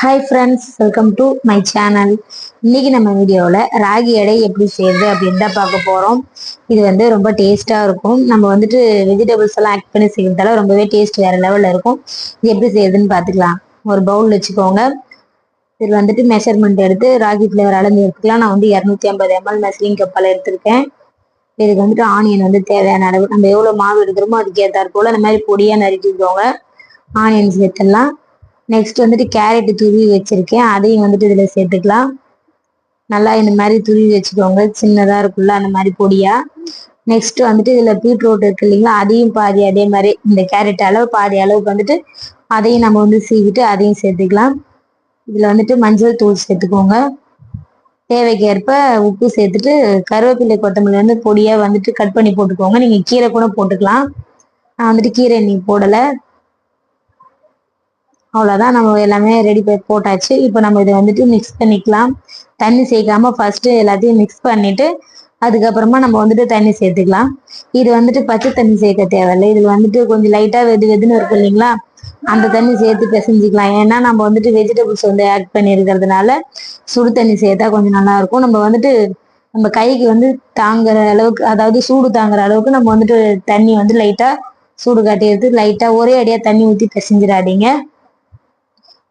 Hi friends welcome to my channel இன்னைக்கு நம்ம வீடியோவில் ராகி எடை எப்படி செய்யுது அப்படின்னு தான் பார்க்க போகிறோம் இது வந்து ரொம்ப டேஸ்ட்டாக இருக்கும். நம்ம வந்துட்டு வெஜிடபிள்ஸ் எல்லாம் ஆட் பண்ணி செய்கிறதால ரொம்பவே டேஸ்ட் வேறு லெவலில் இருக்கும். இது எப்படி செய்யுதுன்னு பார்த்துக்கலாம். ஒரு பவுல் வச்சுக்கோங்க. இதில் வந்துட்டு மெஷர்மெண்ட் எடுத்து ராகி ஃப்ளேவர் அளந்து எடுத்துக்கலாம். நான் வந்து இரநூத்தி ஐம்பது எம்எல் மெஸ்லிங் கப்பால் எடுத்திருக்கேன். இதுக்கு வந்துட்டு ஆனியன் வந்து தேவையான அளவு. நம்ம எவ்வளோ மாவு எடுக்கிறோமோ அதுக்கு ஏற்றாற் போல் அந்த மாதிரி பொடியாக நறுக்கிக்கோங்க. ஆனியன் சேர்த்துடலாம் நெக்ஸ்ட் வந்துட்டு கேரட் துருவி வச்சிருக்கேன். அதையும் வந்துட்டு இதில் சேர்த்துக்கலாம். நல்லா இந்த மாதிரி துருவி வச்சுக்கோங்க. சின்னதாக இருக்குல்ல அந்த மாதிரி பொடியாக நெக்ஸ்ட் வந்துட்டு இதில் பீட்ரூட் இருக்கு இல்லைங்களா அதையும் பாதி அதே மாதிரி இந்த கேரட் அளவு பாதி அளவுக்கு வந்துட்டு அதையும் நம்ம வந்து சீவிட்டு அதையும் சேர்த்துக்கலாம். இதில் வந்துட்டு மஞ்சள் தூள் சேர்த்துக்கோங்க. தேவைக்கேற்ப உப்பு சேர்த்துட்டு கருவேப்பிலை கொத்தமல்லி வந்து பொடியாக வந்துட்டு கட் பண்ணி போட்டுக்கோங்க. நீங்கள் கீரை கூட போட்டுக்கலாம். நான் வந்துட்டு கீரை நீ போடலை. அவ்வளோதான் நம்ம எல்லாமே ரெடி பண்ணி போட்டாச்சு. இப்போ நம்ம இதை வந்துட்டு மிக்ஸ் பண்ணிக்கலாம். தண்ணி சேர்க்காம ஃபர்ஸ்ட்டு எல்லாத்தையும் மிக்ஸ் பண்ணிவிட்டு அதுக்கப்புறமா நம்ம வந்துட்டு தண்ணி சேர்த்துக்கலாம். இது வந்துட்டு பச்சை தண்ணி சேர்க்க தேவையில்லை. இதில் வந்துட்டு கொஞ்சம் லைட்டாக வெது வெதுன்னு இருக்கும் இல்லைங்களா? அந்த தண்ணி சேர்த்து பிசைஞ்சிக்கலாம். ஏன்னா நம்ம வந்துட்டு வெஜிடபிள்ஸ் வந்து ஆட் பண்ணியிருக்கிறதுனால சுடு தண்ணி சேர்த்தா கொஞ்சம் நல்லா இருக்கும். நம்ம வந்துட்டு நம்ம கைக்கு வந்து தாங்குற அளவுக்கு அதாவது சூடு தாங்குற அளவுக்கு நம்ம வந்துட்டு தண்ணி வந்து லைட்டாக சூடு காட்டி எடுத்து லைட்டாக ஒரே அடியாக தண்ணி ஊற்றி பிசைஞ்சிடாதீங்க.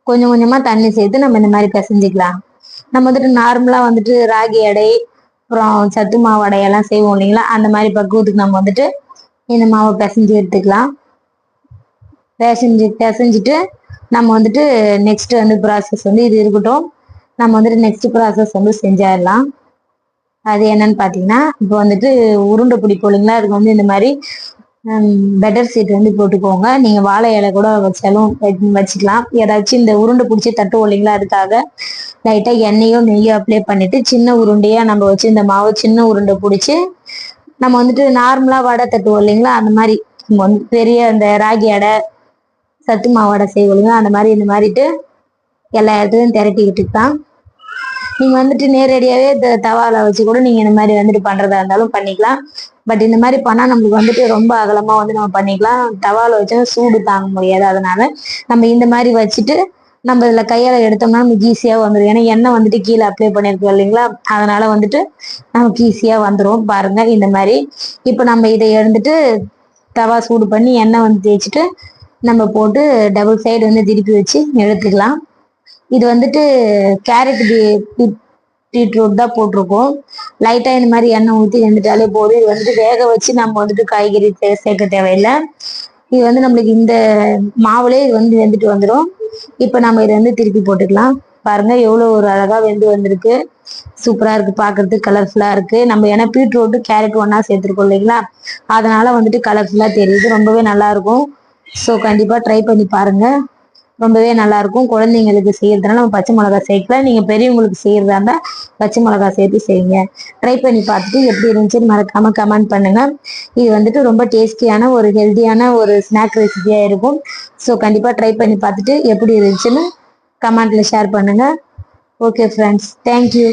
கொஞ்சம் கொஞ்சமா தண்ணி சேர்த்து நம்ம இந்த மாதிரி பிசைஞ்சிக்கலாம். நம்ம வந்துட்டு நார்மலா வந்துட்டு ராகி எடை அப்புறம் சத்து மாவு அடையெல்லாம் செய்வோம் இல்லைங்களா? அந்த மாதிரி பக்குவத்துக்கு நம்ம வந்துட்டு இந்த மாவை பிசைஞ்சு எடுத்துக்கலாம். பிசைஞ்சு பிசைஞ்சிட்டு நம்ம வந்துட்டு நெக்ஸ்ட் வந்து ப்ராசஸ் வந்து இது இருக்கட்டும். நம்ம வந்துட்டு நெக்ஸ்ட் ப்ராசஸ் வந்து செஞ்சிடலாம். அது என்னன்னு பார்த்தீங்கன்னா இப்போ வந்துட்டு உருண்டை பிடிப்போம் இல்லைங்களா? அதுக்கு வந்து இந்த மாதிரி பெட்டர் சீட் வந்து போட்டுக்கோங்க. நீங்கள் வாழை இலை கூட வச்சாலும் வச்சுக்கலாம். ஏதாச்சும் இந்த உருண்டை பிடிச்சி தட்டு இல்லைங்களா அதுக்காக லைட்டாக எண்ணெயும் நெய்யும் அப்ளை பண்ணிட்டு சின்ன உருண்டையாக நம்ம வச்சு இந்த மாவு சின்ன உருண்டை பிடிச்சி நம்ம வந்துட்டு நார்மலாக வடை தட்டுவோம் இல்லைங்களா அந்த மாதிரி. வந்து பெரிய அந்த ராகி அடை சத்து மாவு அடை செய்வோம் இல்லைங்களா அந்த மாதிரி இந்த மாதிரிட்டு எல்லா இடத்துலையும் திரட்டிக்கிட்டு தான் நீங்கள் வந்துட்டு நேரடியாகவே தவால வச்சு கூட நீங்கள் இந்த மாதிரி வந்துட்டு பண்ணுறதா இருந்தாலும் பண்ணிக்கலாம். பட் இந்த மாதிரி பண்ணா நம்மளுக்கு வந்துட்டு ரொம்ப அகலமாக வந்து நம்ம பண்ணிக்கலாம். தவால வச்சா சூடு தாங்க முடியாது. அதனால நம்ம இந்த மாதிரி வச்சுட்டு நம்ம இதில் கையால் எடுத்தோம்னா நமக்கு ஈஸியா வந்துடும் ஏன்னா எண்ணெய் வந்துட்டு கீழே அப்ளை பண்ணியிருக்கோம் இல்லைங்களா? அதனால வந்துட்டு நமக்கு ஈஸியாக வந்துடும் பாருங்க இந்த மாதிரி. இப்போ நம்ம இதை எழுந்துட்டு தவா சூடு பண்ணி எண்ணெய் வந்து தேய்ச்சிட்டு நம்ம போட்டு டபுள் சைடு வந்து திருப்பி வச்சு எடுத்துக்கலாம். இது வந்துட்டு கேரட் பீட்ரூட் தான் போட்டிருக்கோம். லைட்டாக இந்த மாதிரி எண்ணெய் ஊற்றி வெந்துட்டாலே போதும். இது வந்துட்டு வேக வச்சு நம்ம வந்துட்டு காய்கறி சேர்க்க தேவையில்லை. இது வந்து நம்மளுக்கு இந்த மாவுலே இது வந்து வெந்துட்டு வந்துடும் இப்போ நம்ம இதை வந்து திருப்பி போட்டுக்கலாம். பாருங்க எவ்வளோ ஒரு அழகாக வெந்து வந்திருக்கு. சூப்பராக இருக்குது பார்க்கறதுக்கு கலர்ஃபுல்லாக இருக்குது நம்ம ஏன்னா பீட்ரூட்டு கேரட் ஒன்றா சேர்த்துருக்கோம் இல்லைங்களா? அதனால் வந்துட்டு கலர்ஃபுல்லாக தெரியுது. ரொம்பவே நல்லா இருக்கும். ஸோ கண்டிப்பாக ட்ரை பண்ணி பாருங்கள் ரொம்பவே நல்லா இருக்கும் குழந்தைங்களுக்கு செய்யறதுனால நம்ம பச்சை மிளகா சேர்க்கலாம் நீங்க பெரியவங்களுக்கு செய்யறதா இருந்தா பச்சை மிளகா சேர்த்து செய்யுங்க. ட்ரை பண்ணி பார்த்துட்டு எப்படி இருந்துச்சுன்னு மறக்காம கமெண்ட் பண்ணுங்க. இது வந்துட்டு ரொம்ப டேஸ்டியான ஒரு ஹெல்த்தியான ஒரு ஸ்நாக் ரெசிபியா இருக்கும். ஸோ கண்டிப்பா ட்ரை பண்ணி பார்த்துட்டு எப்படி இருந்துச்சுன்னு கமெண்ட்ல ஷேர் பண்ணுங்க. Okay friends thank you